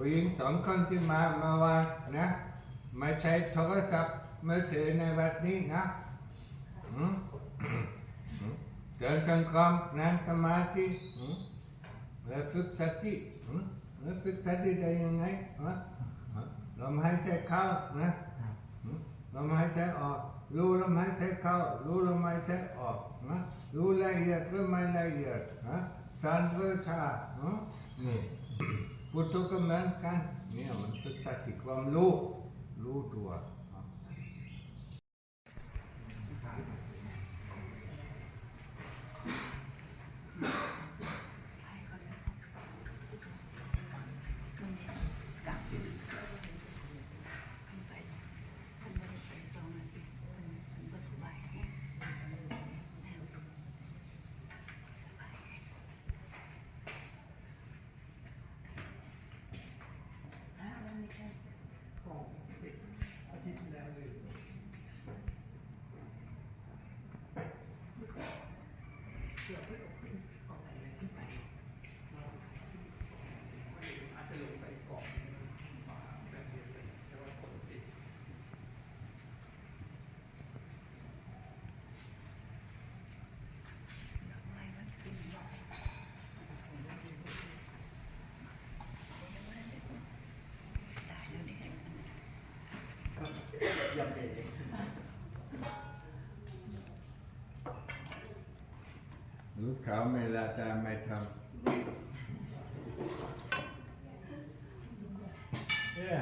ผู้หญิงสองคนที่มาเมื่อวานนะม่ใช้โทรศัพท์มือถือในวัดนี้นะเดินจงกรมนั่งสมาธิแล้วฝึกสติแล้วฝึกสติได้ยังไงลมหายใจเข้านะลมหายใจออกรู้ลมหายใจเข้ารู้ลมหายใจออกนะรู้ละเอียดหรือไม่ละเอียดฮะสันหรือช้านี่ พุทโธก็เหมือนกันเนี่ยมันฝึกสติความรู้รู้ตัว ลูกสาวไม่ละตาไม่ทำเนี่ย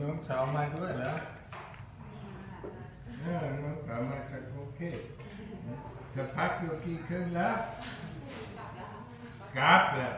น้องสาวมาด้วยเหรอเนี่ยน้องสาวมาจากโอเคจะพักอยู่กี่คืนแล้วกลับแล้ว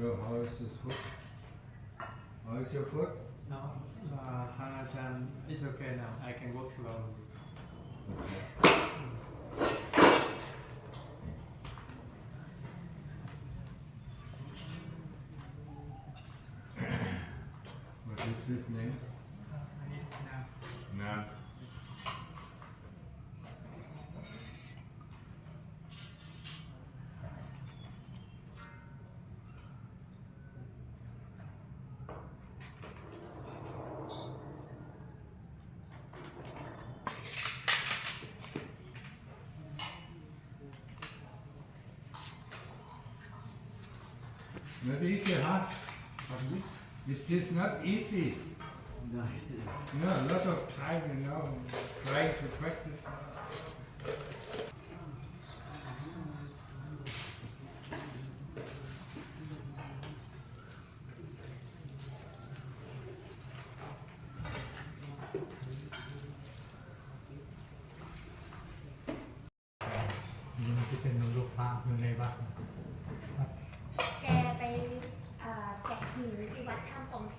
How is this foot? How is your foot? No, uh, Hanachan, it's okay now. I can walk slowly. What is his name? It's now. Nav. Not easy, huh? It is not easy. No, No, a lot of time, you know, trying to practice.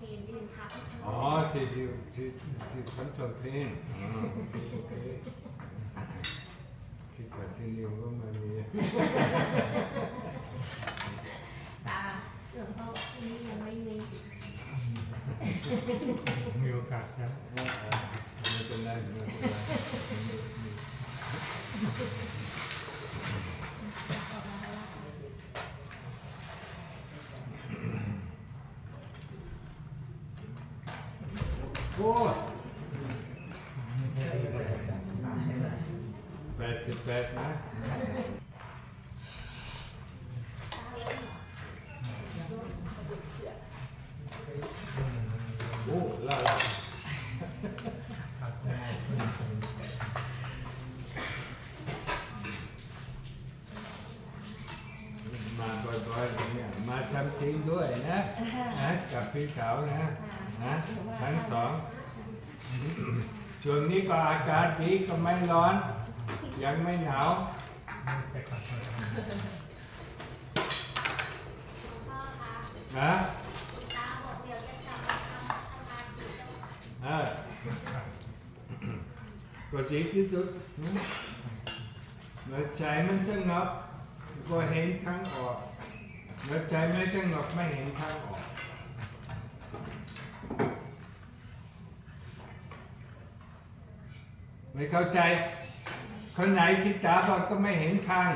ถ้ำปองนที่เป็นพระพุทธรูปอ๋อที่ที่ที่ที่พันธเพลงอ๋อโอเคคิดว่ที่นี่ก็มามีตาหลวงพ่อบอกที่นี่ยังไม่มีมีโอกาสครับ ไม่เป็นไรไม่เป็นไรโอ้แปด สิบแปดนะโอ้ล่าล่าครับมาบ่อยๆเนี่ยมาทำซิงด้วยนะนะกับพี่สาวนะนะทั้งสองช่วงนี้ก็อากาศดีก็ไม่ร้อน ยังไม่หนาวนะกเดี๋ยวจะกลับมาทำสมาธิเจ้าค่ะเออก็ดีที่สุดนะเมื่อใจมันสงบก็เห็นทางออกเมื่อใจไม่สงบไม่เห็นทางออกไม่เข้าใจ คนไหนที่ตาบอดก็ไม่เห็นทาง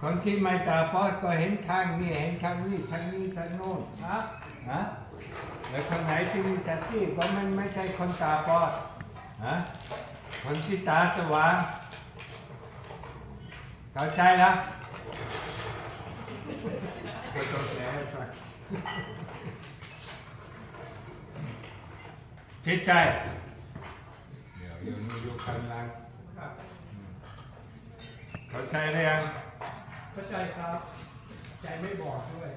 คนที่ไม่ตาบอดก็เห็นทางนี่เห็นทางนี้ทางนี้ทางโน้นนะนะแล้วคนไหนที่มีสติก็มันไม่ใช่คนตาบอดนะคนที่ตาสว่างเข้าใจแล้วก็ต้องแปลให้ฟังจิตใจ เดี๋ยวอยู่นี่อยู่ข้างล่างครับ เข้าใจหรือยังเข้าใจครับ ใจไม่บอดด้วย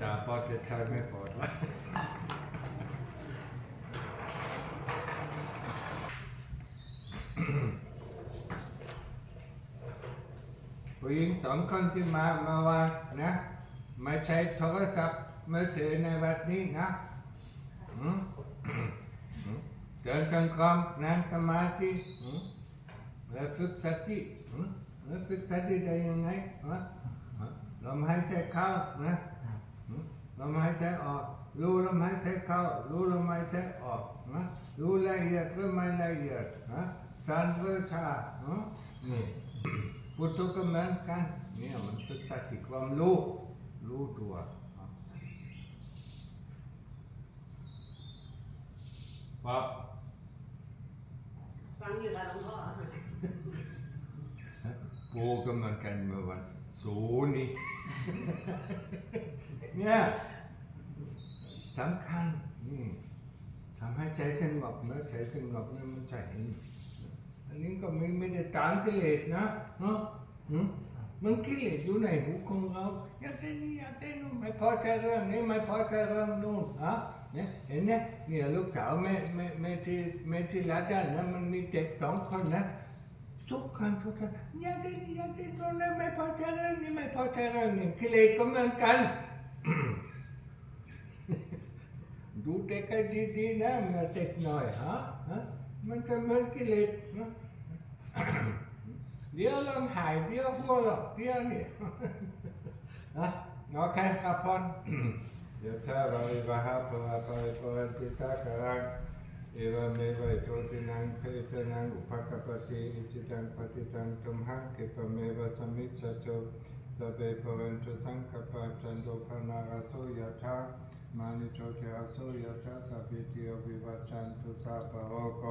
ตาปอดจะใช้ไม่ปอดวะผู้หญิงสองคนที่มาเมื่อวานนะ มาใช้โทรศัพท์มือถือในวัดนี้นะอืมอืมเดินจงกรมนั่งสมาธิแล้วฝึกสติแล้วฝึกสติได้ยังไงฮะลมหายใจเข้านะลมหายใจออก รู้ลมหายใจเข้า รู้ลมหายใจออกนะรู้ละเอียดหรือไม่ละเอียดนะสันหรือชาอืมนี่พุทโธก็เหมือนกันเนี่ยมันฝึกสติความรู้รู้ตัวปั๊บ ฟังอยู่กับหลวงพ่อปูก็เหมือนกันเมื่อวันศูนย์นี่เนี่ยสำคัญนี่ทำให้ใจสงบเมื่อใจสงบเนี่ยมันจะเห็นอันนี้ก็ไม่ไม่ได้ตามกิเลสนะเนาะหื มันกิเลสอยู่ในหูของเราอยากได้นี่อยากได้นู่นไม่พอใจเรื่องนี้ไม่พอใจเรื่องนู่นฮะเนี่ยเห็นไหมเนี่ยลูกสาวแม่แม่แม่ที่แม่ที่รัดด้านนะมันมีเด็กสองคนนะทุกครั้งทุกครั้งอยากได้นี่อยากได้ตรงนั้นไม่พอใจเรื่องนี้ไม่พอใจเรื่องนี้กิเลสก็เหมือนกันดูเด็กดีๆนะเมื่อเด็กหน่อยฮะฮะมันก็เหมือนกิเลสนะ เดี๋ยวลมหายเดี๋ยวหัวเราะเดี๋ยวนี่นะโอเคครับพอนเดี๋ยวถ้าเราอิบาฮะพระปะปะปิตาการังเอวเมวะโตตินังเพสนังอุปกปปติอิจิตังปฏิตังตุมหังกิปเมวสมิจจโตสเปภวันตุสังคปะจันโตปนาราโสยะธามานิโชเทอาโสยะธาสัพพิติโยวิวัชชันตุสัพพะโอโก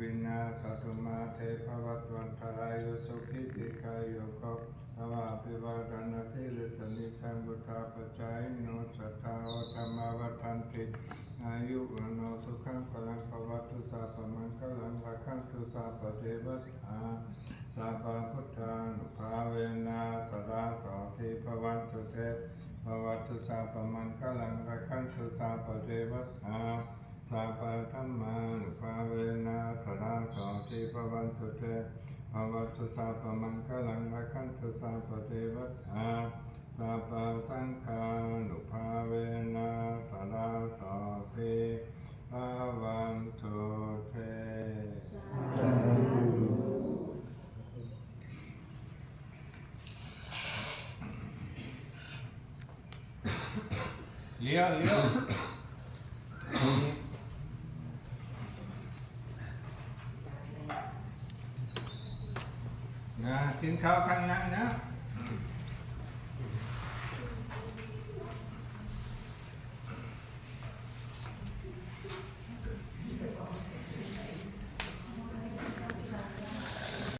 วินาศตุมาเทภวัตวันทายุสุขิติกายโยกภวะปิวาดานาทิลิสนิสังบุตาปจายโนสัทธาโอธรรมาวัฏันติอายุวันโนสุขังพลังภวัตุสัพพมังคลังรักขันตุสัพพเทวตาสัพพพุทธานุภาเวนะสดาสอทิภวันตุเตภวัตุสัพพมังคลังรักขันตุสัพพเทวตา สัพพะธรรมานุภาเวนะสดาโสทิภวันตุเตภวัตุสัพพมังคลังรักขันตุสัพพเทวตาสัพพะสังฆานุภาเวนะสดาโสทิภวันตุเตเลี้ยวเลี้ยว ถึงเขาข้างหน้านะ